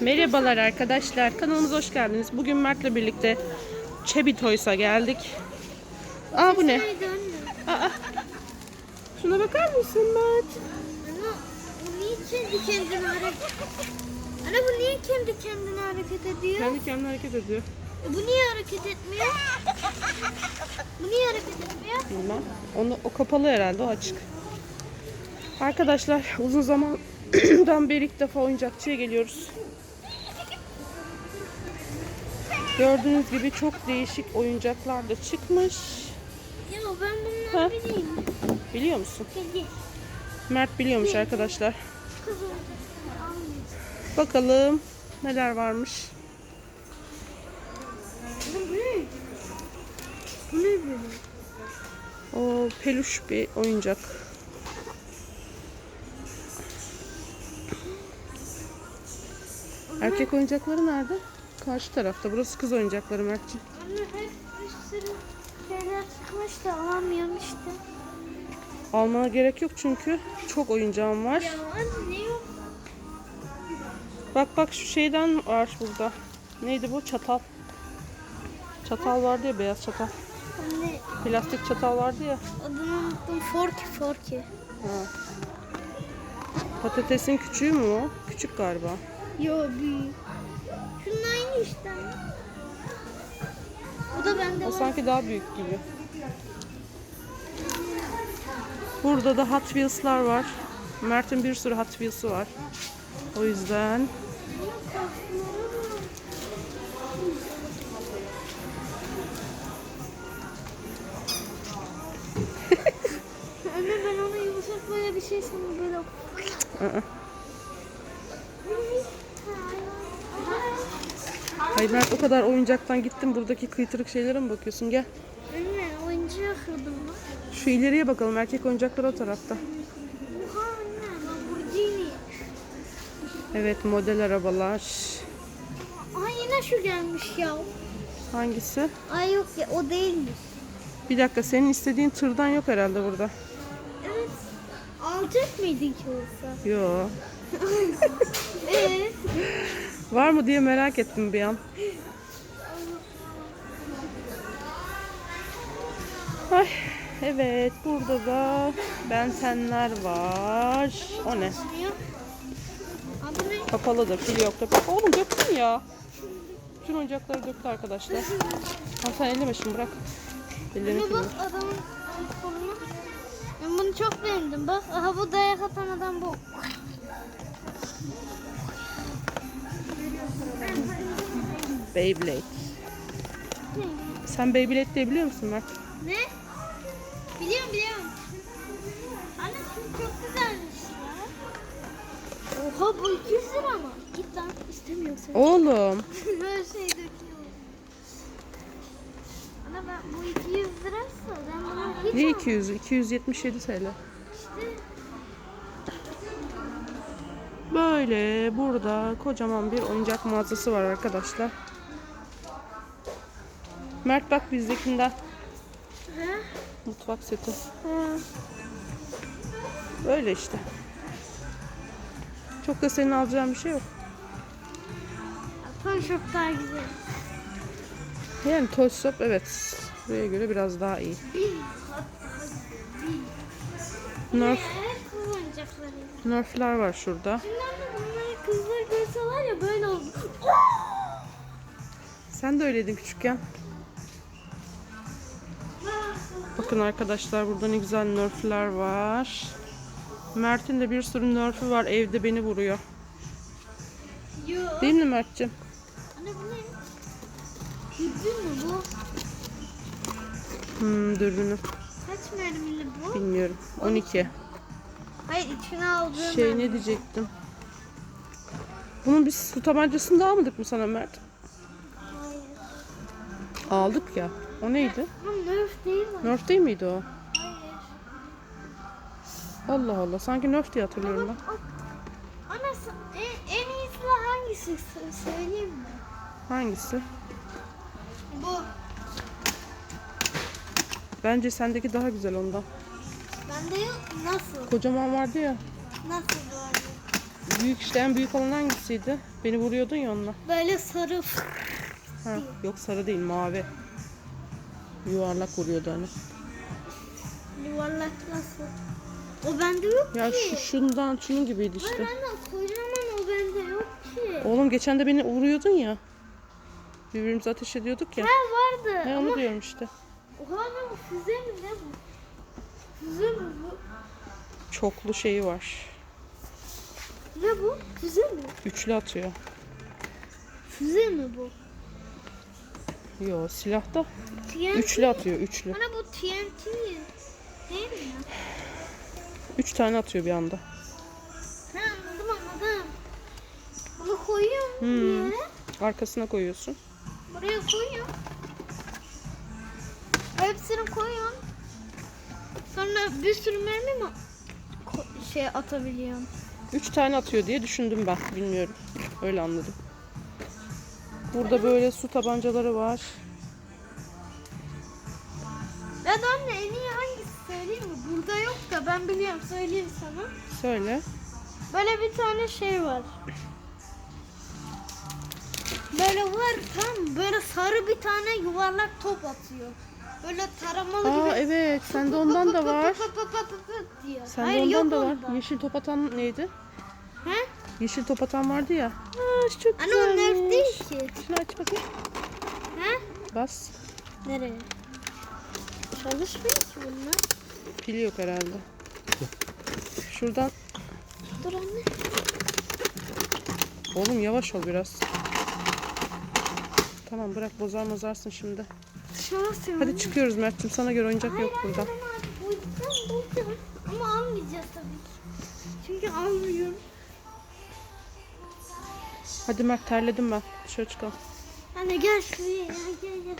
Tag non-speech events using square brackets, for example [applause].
Merhabalar arkadaşlar. Kanalımıza hoş geldiniz. Bugün Mert'le birlikte Çebi Toys'a geldik. Aa bu ne? Aa. Şuna bakar mısın Mert? Ana bu niye kendi kendine hareket Ana bu niye kendi kendine hareket ediyor? Kendi kendine hareket ediyor. E, bu niye hareket etmiyor? bu niye hareket etmiyor? Bilmem. Onu, o kapalı herhalde, o açık. Arkadaşlar uzun zamandan beri ilk defa oyuncakçıya geliyoruz. Gördüğünüz gibi çok değişik oyuncaklar da çıkmış. Ya ben bunları Ha? bileyim. Biliyor musun? Kedi. Mert biliyormuş arkadaşlar. Bakalım neler varmış. Bu ne böyle? O peluş bir oyuncak. Erkek oyuncakları nerede? Karşı tarafta. Burası kız oyuncakları Mert'ciğim. Anne hep bir sürü şeyler çıkmış da alamıyorum işte. Almana gerek yok çünkü çok oyuncağım var. Ya anne yok. Bak bak şu şeyden var burada. Neydi bu? Çatal. Çatal vardı ya beyaz çatal. Anne Plastik çatal vardı ya. adını unuttum. Forky Forky. Ha. Patatesin küçüğü mü o? Küçük galiba. Yo büyük. Aynı işte. Bu da bende O var. sanki daha büyük gibi. Burada da Hot Wheels'lar var. Mert'in bir sürü Hot Wheels'ı var. O yüzden Anne ben ona yumuşak böyle bir şey sandım böyle. Hayır Mert o kadar oyuncaktan gittim. Buradaki kıytırık şeylere mi bakıyorsun? Gel. Anne oyuncak aldım lan. Şu ileriye bakalım. Erkek oyuncaklar o tarafta. Oha anne Lamborghini. Evet model arabalar. Aa yine şu gelmiş ya. Hangisi? Ay yok ya o değilmiş. Bir dakika senin istediğin tırdan yok herhalde burada. Evet. Alacak mıydın ki olsa? Yo. [laughs] Evet. Var mı diye merak ettim bir an. Ay, evet burada da bentenler var. O ne? Kapalıdır. Pil yok. Dök. Oğlum döktün ya. Bütün oyuncakları döktü arkadaşlar. Ha, sen elleme şimdi bırak. Ellerini Anne bak adamın koluna. Ben bunu çok beğendim. Bak aha bu dayak atan adam bu. Beyblade. Sen Beyblade diye biliyor musun Mert? Ne? Biliyorum biliyorum. Anne çok güzelmiş ya. Oha bu 200 lira mı? Git lan istemiyorsan. Oğlum. [laughs] Her şey döküyor. Ana ben bu 200 liraysa ben bunu hiç Ne almam. 200? 277 TL. Böyle burada kocaman bir oyuncak mağazası var arkadaşlar. Mert bak bizdekinden He? mutfak seti. He. Böyle işte. Çok da senin alacağın bir şey yok. Toy Shop daha güzel. Yani Toy Shop evet. Buraya göre biraz daha iyi. [laughs] Nerf. Nerf'ler var şurada. Şimdi var ya böyle olur. Sen de öyleydin küçükken. Bakın arkadaşlar burada ne güzel Nerf'ler var. Mert'in de bir sürü Nerf'ü var. Evde beni vuruyor. Yok. Değil mi Mert'ciğim? Anne bu ne? Dürbün mü bu? Hmm, dürbünü. Kaç mermili bu? Bilmiyorum. 12. Hayır içine aldığım Şey mermi. ne diyecektim? Bunun bir su tabancasını da almadık mı sana Mert? Hayır. Aldık ya. O neydi? Bu Nerf değil mi? Nerf değil miydi o? Hayır. Allah Allah. Sanki Nerf diye hatırlıyorum ben. Ana en, en iyisi hangisi Sö- söyleyeyim mi? Hangisi? Bu. Bence sendeki daha güzel ondan. Bende yok. Nasıl? Kocaman vardı ya. Nasıl arada? Büyük işte en büyük olan hangisiydi? Beni vuruyordun ya onunla. Böyle sarı. Ha, yok sarı değil mavi. Yuvarlak vuruyordu hani. Yuvarlak nasıl? O bende yok Ya ki. şu şundan şunun gibiydi Hayır işte. anne kocaman o bende yok ki. Oğlum geçen de beni vuruyordun ya. Birbirimize ateş ediyorduk ya. Ha vardı. Ne ama onu diyorum işte. Oha bu füze mi ne bu? Füze mi bu? Çoklu şeyi var. Ne bu? Füze mi? Üçlü atıyor. Füze mi bu? Yo silahta TNT. üçlü atıyor üçlü. Ana bu TNT değil mi ya? Üç tane atıyor bir anda. Ha anladım anladım. Bunu koyuyorum Hmm. bir yere. Arkasına koyuyorsun. Buraya koyuyorum. Hepsini koyuyorum. Sonra bir sürü mermi mi şey atabiliyorum? Üç tane atıyor diye düşündüm ben. Bilmiyorum. Öyle anladım. Burada böyle su tabancaları var. Ya da anne en iyi hangisi söyleyeyim mi? Burada yok da ben biliyorum söyleyeyim sana. Söyle. Böyle bir tane şey var. Böyle var tam böyle sarı bir tane yuvarlak top atıyor. Böyle taramalı Aa gibi. evet sende ondan da var. Sende Hayır, ondan yok da var. onda. Yeşil top atan neydi? He? Yeşil top atan vardı ya. Aa çok Anne o nerf değil ki. Şunu aç bakayım. He? Bas. Nereye? Çalışmıyor ki bunlar. Pili yok herhalde. Şuradan. Dur anne. Oğlum yavaş ol biraz. Tamam bırak bozar bozarsın şimdi. Asıyorum. Hadi çıkıyoruz Mert'cim sana göre oyuncak Hayır yok burada. artık bulacağım bulacağım. Ama almayacağız tabii ki. Çünkü almıyorum. Hadi Mert terledim ben. Dışarı çıkalım. Anne gel şuraya ya gel gel.